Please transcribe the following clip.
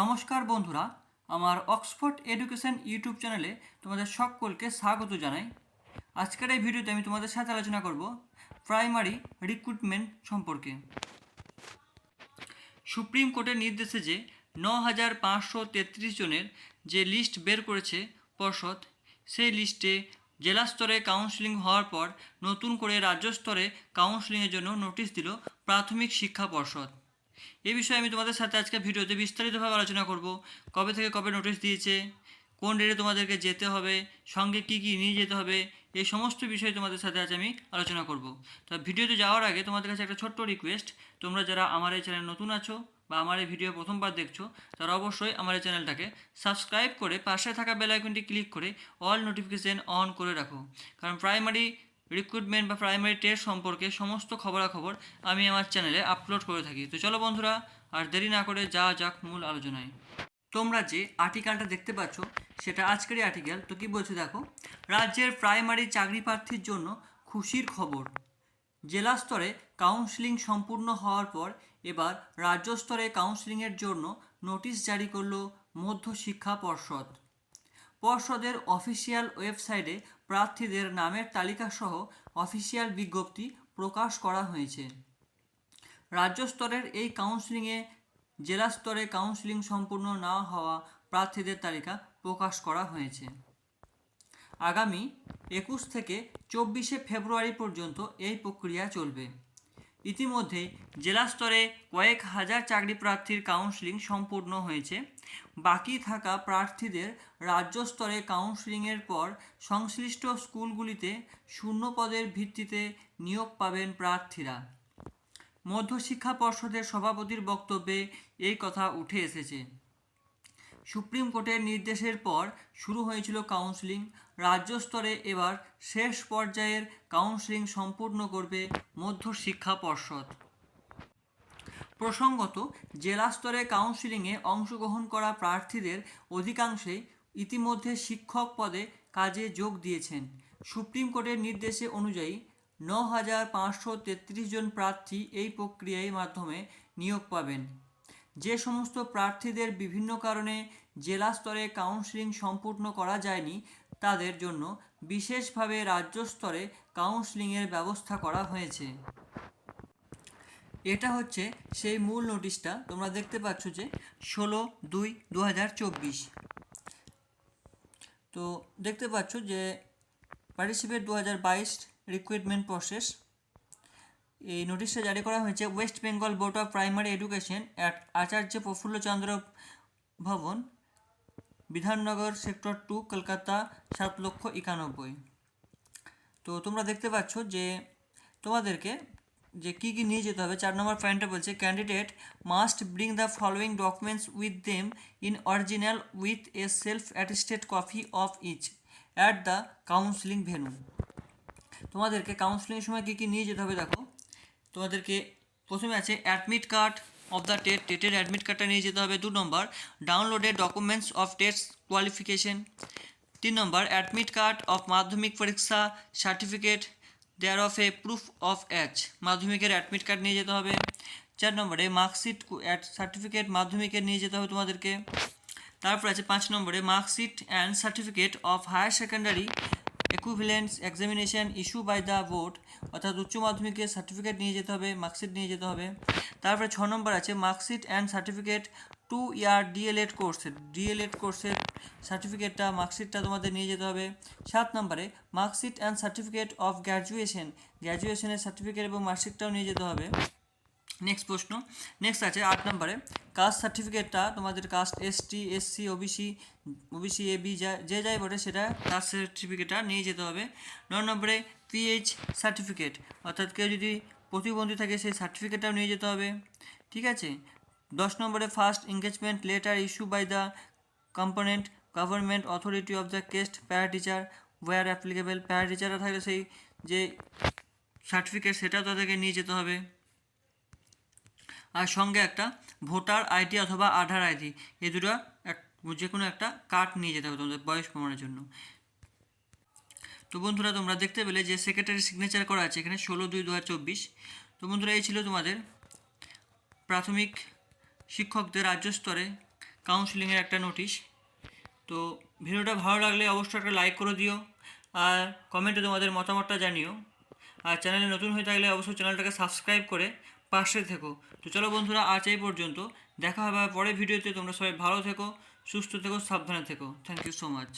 নমস্কার বন্ধুরা, আমার অক্সফোর্ড এডুকেশন ইউটিউব চ্যানেলে তোমাদের সকলকে স্বাগত জানাই। আজকের এই ভিডিওতে আমি তোমাদের সাথে আলোচনা করব প্রাইমারি রিক্রুটমেন্ট সম্পর্কে। সুপ্রিম কোর্টের নির্দেশে যে ন হাজার পাঁচশো তেত্রিশ জনের যে লিস্ট বের করেছে পর্ষদ, সেই লিস্টে জেলা স্তরে কাউন্সিলিং হওয়ার পর নতুন করে রাজ্য স্তরে কাউন্সিলিংয়ের জন্য নোটিশ দিল প্রাথমিক শিক্ষা পর্ষদ। এই বিষয়ে আমি তোমাদের সাথে আজকে ভিডিওতে বিস্তারিতভাবে আলোচনা করব। কবে থেকে কবে নোটিশ দিয়েছে? কোন ডেটে তোমাদেরকে যেতে হবে? সঙ্গে কি কি নিয়ে যেতে হবে? এই সমস্ত বিষয়ে তোমাদের সাথে আজ আমি আলোচনা করব। তো ভিডিওতে যাওয়ার আগে তোমাদের কাছে একটা ছোট্ট রিকোয়েস্ট তোমরা যারা আমার এই চ্যানেল নতুন আছো বা আমার এই ভিডিও প্রথমবার দেখছ, তারা অবশ্যই আমার এই চ্যানেলটাকে সাবস্ক্রাইব করে পাশে থাকা বেল আইকনটি ক্লিক করে অল নোটিফিকেশন অন করে রাখো। কারণ প্রাইমারি রিক্রুটমেন্ট বা প্রাইমারি টেস্ট সম্পর্কে সমস্ত খবরাখবর আমি আমার চ্যানেলে আপলোড করে থাকি। তো চলো বন্ধুরা, আর দেরি না করে যা যাক মূল আলোচনায়। তোমরা যে আর্টিকেলটা দেখতে পাচ্ছ, সেটা আজকেরই আর্টিকেল তো কি বলছে দেখো, রাজ্যের প্রাইমারি চাকরি প্রার্থীর জন্য খুশির খবর। জেলা স্তরে কাউন্সিলিং সম্পূর্ণ হওয়ার পর এবার রাজ্য স্তরে কাউন্সিলিংয়ের জন্য নোটিশ জারি করল মধ্যশিক্ষা পর্ষদ। পর্ষদের অফিসিয়াল ওয়েবসাইটে প্রার্থীদের নামের তালিকাসহ অফিসিয়াল বিজ্ঞপ্তি প্রকাশ করা হয়েছে। রাজ্য স্তরের এই কাউন্সিলিংয়ে জেলা স্তরে কাউন্সিলিং সম্পূর্ণ না হওয়া প্রার্থীদের তালিকা প্রকাশ করা হয়েছে। আগামী একুশ থেকে চব্বিশে ফেব্রুয়ারি পর্যন্ত এই প্রক্রিয়া চলবে। ইতিমধ্যে জেলা স্তরে কয়েক হাজার চাকরি প্রার্থীর কাউন্সিলিং সম্পূর্ণ হয়েছে। বাকি থাকা প্রার্থীদের রাজ্য স্তরে কাউন্সিলিংয়ের পর সংশ্লিষ্ট স্কুলগুলিতে শূন্য পদের ভিত্তিতে নিয়োগ পাবেন প্রার্থীরা। মধ্যশিক্ষা পর্ষদের সভাপতির বক্তব্যে এই কথা উঠে এসেছে। সুপ্রিম কোর্টের নির্দেশের পর শুরু হয়েছিল কাউন্সিলিং রাজ্য স্তরে এবার শেষ পর্যায়ের কাউন্সিলিং সম্পূর্ণ করবে মধ্য শিক্ষা পর্ষদ। প্রসঙ্গত, জেলা স্তরে কাউন্সিলিংয়ে অংশগ্রহণ করা প্রার্থীদের অধিকাংশই ইতিমধ্যে শিক্ষক পদে কাজে যোগ দিয়েছেন। সুপ্রিম কোর্টের নির্দেশে অনুযায়ী ন হাজার পাঁচশো তেত্রিশ জন প্রার্থী এই প্রক্রিয়ার মাধ্যমে নিয়োগ পাবেন। যে সমস্ত প্রার্থীদের বিভিন্ন কারণে জেলা স্তরে কাউন্সিলিং সম্পূর্ণ করা যায়নি তাদের জন্য বিশেষভাবে রাজ্য স্তরে কাউন্সিলিংয়ের ব্যবস্থা করা হয়েছে। এটা হচ্ছে সেই মূল নোটিশটা তোমরা দেখতে পাচ্ছ যে ষোলো দুই দু তো দেখতে পাচ্ছ যে পার্টিসিপেট দু হাজার বাইশ রিক্রুটমেন্ট প্রসেস এই নোটিশটা জারি করা হয়েছে West Bengal board of primary education at Acharya Prafullachandra Bhavan Bidhannagar sector two Kolkata, সাত লক্ষ একানব্বই। তো তোমরা দেখতে পাচ্ছ যে তোমাদেরকে যে কী কী নিয়ে যেতে হবে, চার নম্বর পয়েন্টে বলছে candidate must bring the following documents with them in original with a self attested copy of each at the counselling venue তোমাদেরকে কাউন্সিলিংয়ের সময় কী কী নিয়ে যেতে হবে দেখো। তোমাদেরকে প্রথমে আছে admit card of the TET টেটের admit কার্ডটা নিয়ে যেতে হবে। দু নম্বর downloaded documents of test qualification তিন নম্বর অ্যাডমিট কার্ড অফ মাধ্যমিক পরীক্ষা certificate thereof a proof of age মাধ্যমিকের অ্যাডমিট কার্ড নিয়ে যেতে হবে। চার নম্বরে মার্কশিট সার্টিফিকেট মাধ্যমিকের নিয়ে যেতে হবে তোমাদেরকে। তারপর আছে পাঁচ নম্বরে marksheet and certificate of higher secondary equivalence examination issue by the board অর্থাৎ উচ্চ মাধ্যমিকের সার্টিফিকেট নিয়ে যেতে হবে মার্কশিট নিয়ে যেতে হবে। তারপরে ছ নম্বর আছে marksheet and certificate two year D El Ed কোর্সের ডিএলএড কোর্সের সার্টিফিকেটটা মার্কশিটটা তোমাদের নিয়ে যেতে হবে। সাত নম্বরে marksheet and certificate of graduation গ্র্যাজুয়েশনের certificate এবং মার্কশিটটাও নিয়ে যেতে হবে। নেক্সট প্রশ্ন। নেক্সট আছে আট নম্বরে। কাস্ট সার্টিফিকেটটা তোমাদের caste ST SC OBC OBC A B যা যে যাই বটে সেটা কাস্ট সার্টিফিকেটটা নিয়ে যেতে হবে। নয় নম্বরে পিএইচ সার্টিফিকেট অর্থাৎ কেউ যদি প্রতিবন্ধী থাকে সেই সার্টিফিকেটটাও নিয়ে যেতে হবে। ঠিক আছে? দশ নম্বরে first engagement letter issue by the component government authority of the কেস্ট para teacher war applicable প্যারা টিচাররা থাকলে সেই যে সার্টিফিকেট সেটাও তাদেরকে নিয়ে যেতে হবে। আর সঙ্গে একটা ভোটার আইডি অথবা আধার আইডি। এই দুটো এক, যে কোনো একটা কার্ড নিয়ে যেতে হবে তোমাদের বয়স প্রমাণের জন্য। তো বন্ধুরা, তোমরা দেখতে পেলে যে সেক্রেটারি সিগনেচার করা আছে এখানে ষোলো দুই দু তো বন্ধুরা, এই ছিল তোমাদের প্রাথমিক শিক্ষকদের রাজ্য স্তরে কাউন্সিলিংয়ের একটা নোটিশ তো ভিডিওটা ভালো লাগলে অবশ্যই একটা লাইক করে দিও আর কমেন্টে তোমাদের মতামতটা জানিও। আর চ্যানেলে নতুন হয়ে থাকলে অবশ্যই চ্যানেলটাকে সাবস্ক্রাইব করে পাশে থেকো। তো চলো বন্ধুরা, আজ এই পর্যন্ত। দেখা হবে পরের ভিডিওতে। তোমরা সবাই ভালো থেকো, সুস্থ থেকো, সাবধানে থেকো। Thank you so much